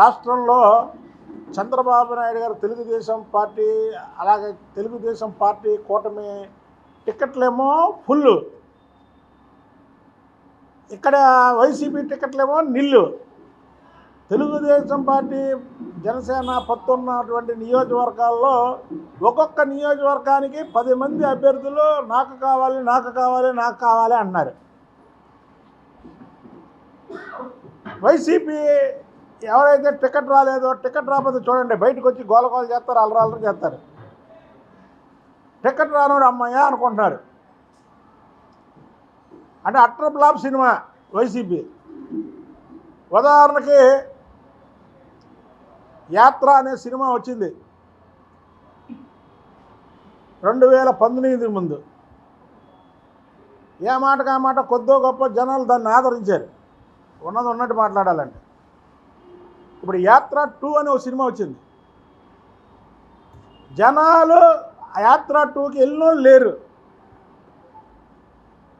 రాష్ట్రంలో చంద్రబాబు నాయుడు గారు తెలుగుదేశం పార్టీ అలాగే తెలుగుదేశం పార్టీ కూటమి టికెట్లేమో ఫుల్. ఇక్కడ వైసీపీ టికెట్లేమో నిల్లు. తెలుగుదేశం పార్టీ జనసేన పత్తున్నటువంటి నియోజకవర్గాల్లో ఒక్కొక్క నియోజకవర్గానికి పది మంది అభ్యర్థులు నాకు కావాలి నాకు కావాలి నాకు కావాలి అన్నారు. వైసీపీ ఎవరైతే టికెట్ రాలేదో టికెట్ రాకపోతే చూడండి బయటకు వచ్చి గోలగోల చేస్తారు అలరాలరు చేస్తారు. టికెట్ రానోడు అమ్మాయ అనుకుంటున్నారు అంటే అట్ర బ్లాప్ సినిమా వైసీపీ. ఉదాహరణకి యాత్ర అనే సినిమా వచ్చింది. రెండు వేల పంతొమ్మిది ముందు. ఏ మాటకు ఆ మాట కొద్దో గొప్ప జనాలు దాన్ని ఆదరించారు. ఉన్నది ఉన్నట్టు మాట్లాడాలంటే. ఇప్పుడు యాత్ర టూ అనే ఒక సినిమా వచ్చింది. జనాలు ఆ యాత్ర టూకి వెళ్ళిన లేరు.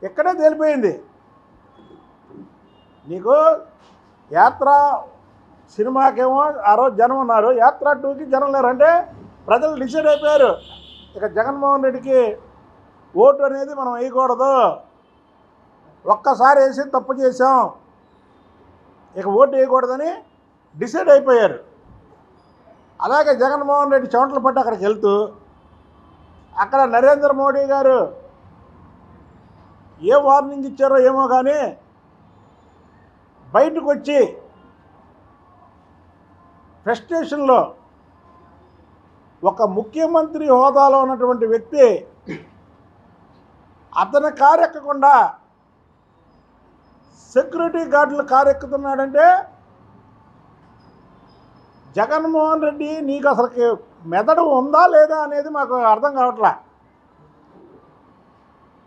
ఎక్కడే తేలిపోయింది. నీకు యాత్ర సినిమాకేమో ఆ రోజు జనం ఉన్నారు. యాత్ర టూకి జనం లేరు. అంటే ప్రజలు డిసైడ్ అయిపోయారు. ఇక జగన్మోహన్ రెడ్డికి ఓటు అనేది మనం వేయకూడదు. ఒక్కసారి వేసి తప్పు చేసాం ఇక ఓటు వేయకూడదని డిసైడ్ అయిపోయారు. అలాగే జగన్మోహన్ రెడ్డి చెమటలు పట్టి అక్కడికి వెళ్తూ అక్కడ నరేంద్ర మోడీ గారు ఏ వార్నింగ్ ఇచ్చారో ఏమో కానీ బయటకు వచ్చి ఫ్రస్ట్రేషన్లో ఒక ముఖ్యమంత్రి హోదాలో ఉన్నటువంటి వ్యక్తి అతని కారు ఎక్కకుండా సెక్యూరిటీ గార్డులు కారు ఎక్కుతున్నాడంటే జగన్మోహన్ రెడ్డి నీకు అసలుకి మెదడు ఉందా లేదా అనేది మాకు అర్థం కావట్లే.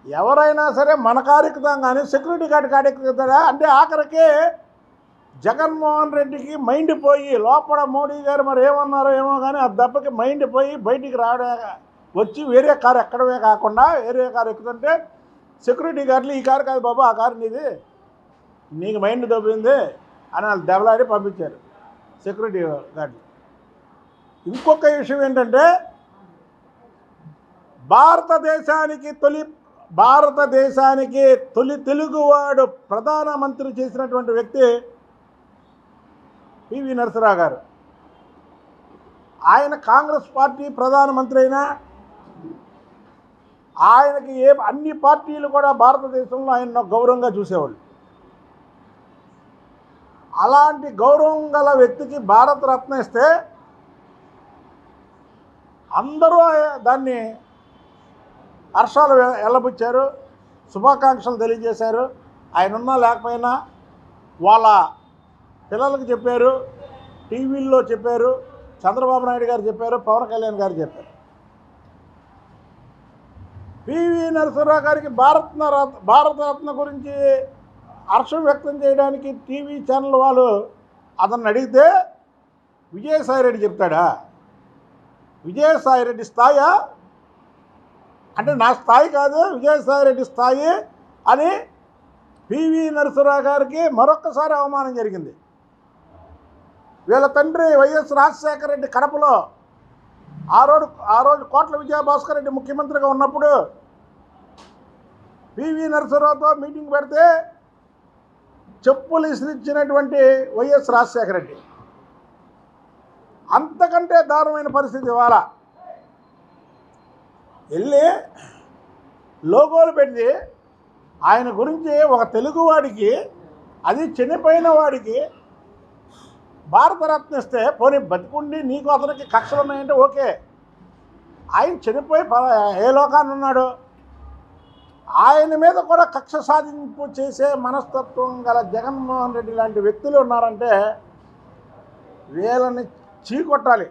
ఎవరైనా సరే మన కారు ఎక్కుతాం కానీ సెక్యూరిటీ గార్డ్ కారు ఎక్కుతారా అంటే ఆఖరికి జగన్మోహన్ రెడ్డికి మైండ్ పోయి లోపల మోడీ గారు మరి ఏమన్నారో ఏమో కానీ ఆ దెబ్బకి మైండ్ పోయి బయటికి రావడం వచ్చి వేరే కారు ఎక్కడమే కాకుండా వేరే కారు ఎక్కుతుంటే సెక్యూరిటీ గార్డులు ఈ కారు కాదు బాబు ఆ కారు నీది నీకు మైండ్ దొబ్బింది అని వాళ్ళు దెబ్బలాడి పంపించారు. సెక్యూరిటీ గార్డులు ఇంకొక విషయం ఏంటంటే భారతదేశానికి తొలి భారతదేశానికి తొలి తెలుగువాడు ప్రధానమంత్రి చేసినటువంటి వ్యక్తి పివి నరసరావు గారు. ఆయన కాంగ్రెస్ పార్టీ ప్రధానమంత్రి అయినా ఆయనకి ఏ అన్ని పార్టీలు కూడా భారతదేశంలో ఆయన గౌరవంగా చూసేవాళ్ళు. అలాంటి గౌరవం గల వ్యక్తికి భారతరత్న ఇస్తే అందరూ దాన్ని హర్షాలు వెళ్ళబుచ్చారు శుభాకాంక్షలు తెలియజేశారు. ఆయన ఉన్నా లేకపోయినా వాళ్ళ పిల్లలకు చెప్పారు టీవీల్లో చెప్పారు చంద్రబాబు నాయుడు గారు చెప్పారు పవన్ కళ్యాణ్ గారు చెప్పారు. పివి నరసింహరావు గారికి భారత భారతరత్న గురించి హర్షం వ్యక్తం చేయడానికి టీవీ ఛానల్ వాళ్ళు అతన్ని అడిగితే విజయసాయిరెడ్డి చెప్తాడా? విజయసాయిరెడ్డి స్థాయా? అంటే నా స్థాయి కాదు విజయసాయిరెడ్డి స్థాయి అని పివి నరసరావు గారికి మరొక్కసారి అవమానం జరిగింది. వీళ్ళ తండ్రి వైఎస్ రాజశేఖర రెడ్డి కడపలో ఆ రోజు ఆ రోజు కోట్ల విజయభాస్కర్ రెడ్డి ముఖ్యమంత్రిగా ఉన్నప్పుడు పివి నరసరావుతో మీటింగ్ పెడితే చెప్పులు ఇసిరిచ్చినటువంటి వైఎస్ రాజశేఖర రెడ్డి. అంతకంటే దారుణమైన పరిస్థితి ఇవాళ. వెళ్ళి లోగోలు పెట్టి ఆయన గురించి ఒక తెలుగువాడికి అది చనిపోయిన వాడికి భారతరత్న ఇస్తే పోనీ బతికుండి నీకు అతనికి కక్షలు ఉన్నాయంటే ఓకే. ఆయన చనిపోయి ప- ఏ లోకాన్ని ఉన్నాడు? ఆయన మీద కూడా కక్ష సాధింపు చేసే మనస్తత్వం గల జగన్మోహన్ రెడ్డి లాంటి వ్యక్తులు ఉన్నారంటే వీళ్ళని చీకొట్టాలి.